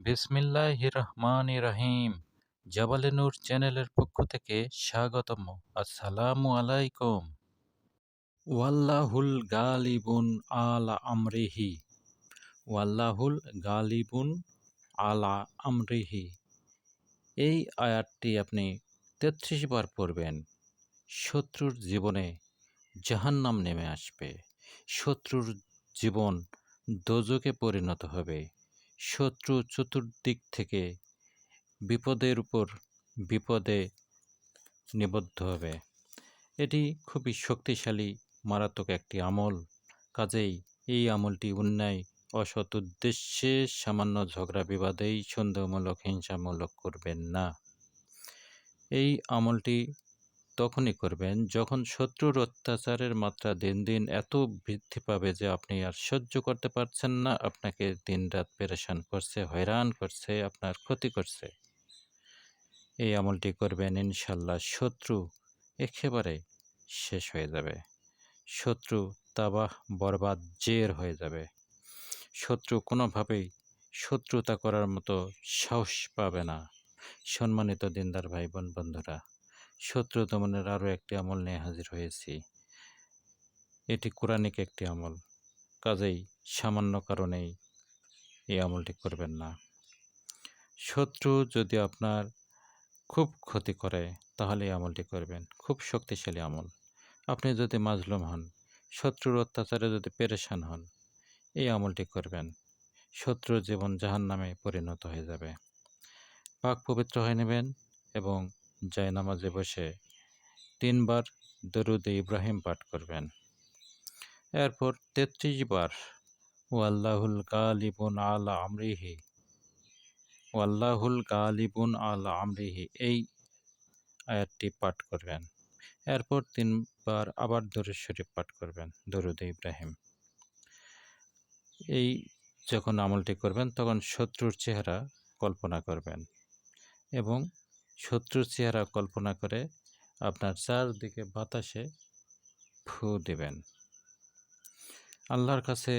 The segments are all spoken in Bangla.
বিসমিল্লাহ রহমান রহিম জাবালে নূর চ্যানেলের পক্ষ থেকে স্বাগতম। আসসালামু আলাইকুম। ওয়াল্লাহুল গালিবুন আলা আমরিহি। ওয়াল্লাহুল গালিবুন আলা আমরিহি। এই আয়াতটি আপনি তেত্রিশ বার পড়বেন। শত্রুর জীবনে জাহান্নাম নেমে আসবে। শত্রুর জীবন দোজকে পরিণত হবে। শত্রু চতুর্দিক থেকে বিপদের উপর বিপদে নিবদ্ধ হবে। এটি খুবই শক্তিশালী, মারাত্মক একটি আমল। কাজেই এই আমলটি অন্যায়, অসৎ উদ্দেশ্যে সামান্য ঝগড়া বিবাদেই সন্দেহমূলক, হিংসামূলক করবেন না। এই আমলটি তখনই করবেন যখন শত্রুর অত্যাচারের মাত্রা দিন দিন এত বৃদ্ধি পাবে যে আপনি আর সহ্য করতে পারছেন না। আপনাকে দিন রাত পেরেশান করছে, হয়রান করছে, আপনার ক্ষতি করছে। এই আমলটি করবেন ইনশাল্লাহ শত্রু একেবারে শেষ হয়ে যাবে। শত্রু তাবাহ, বরবাদ, জের হয়ে যাবে। শত্রু কোনোভাবেই শত্রুতা করার মতো সাহস পাবে না। সম্মানিত দিনদার ভাই বোন বন্ধুরা শত্রু দমনের আরও একটি আমল নিয়ে হাজির হয়েছি। এটি কোরআনিক একটি আমল। কাজেই সামান্য কারণেই এই আমলটি করবেন না। শত্রু যদি আপনার খুব ক্ষতি করে, তাহলে এই আমলটি করবেন। খুব শক্তিশালী আমল। আপনি যদি মাজলুম হন, শত্রুর অত্যাচারে যদি পেরেশান হন, এই আমলটি করবেন। শত্রুর জীবন জাহান নামে পরিণত হয়ে যাবে। পাক পবিত্র হয়ে নেবেন এবং নামাজে বসে তিনবার দরুদে ইব্রাহিম পাঠ করবেন। এরপর তেত্রিশ বার, ওয়াল্লাহুল গালিবুন আলা আমরিহি, ওয়াল্লাহুল গালিবুন আলা আমরিহি এই আয়াতটি পাঠ করবেন। এরপর তিনবার আবার দরুদ শরীফ পাঠ করবেন, দরুদ ইব্রাহিম। এই যখন আমলটি করবেন, তখন শত্রুর চেহারা কল্পনা করবেন এবং শত্রুর চেহারা কল্পনা করে আপনার চারদিকে বাতাসে ফু দেবেন। আল্লাহর কাছে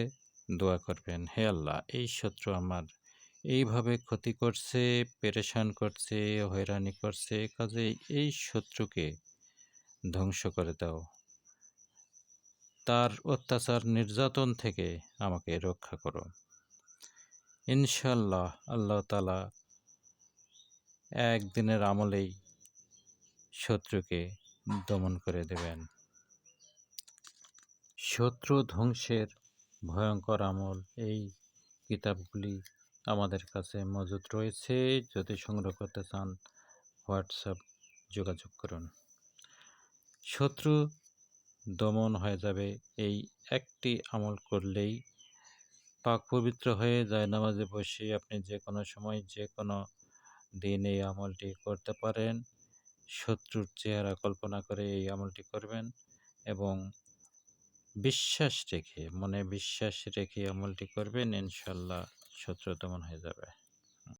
দোয়া করবেন, হে আল্লাহ, এই শত্রু আমার এইভাবে ক্ষতি করছে, পেরেশান করছে, হয়রানি করছে কাজে এই শত্রুকে ধ্বংস করে দাও। তার অত্যাচার নির্যাতন থেকে আমাকে রক্ষা করো। ইনশাল্লাহ আল্লাহ তালা একদিনের আমলেই শত্রুকে দমন করে দেবেন। শত্রু ধ্বংসের ভয়ঙ্কর আমল, এই কিতাবগুলি আমাদের কাছে মজুদ রয়েছে। যদি সংগ্রহ করতে চান, হোয়াটসঅ্যাপ যোগাযোগ করুন। শত্রু দমন হয়ে যাবে, এই একটি আমল করলেই পাক পবিত্র হয়ে যায়। নামাজে বসে আপনি যে কোনো সময় যে কোনো দিন এই আমলটি করতে পারেন। শত্রুর চেহারা কল্পনা করে এই আমলটি করবেন এবং বিশ্বাস রেখে, মনে বিশ্বাস রেখে আমলটি করবেন, ইনশাল্লাহ শত্রু তেমন হয়ে যাবে।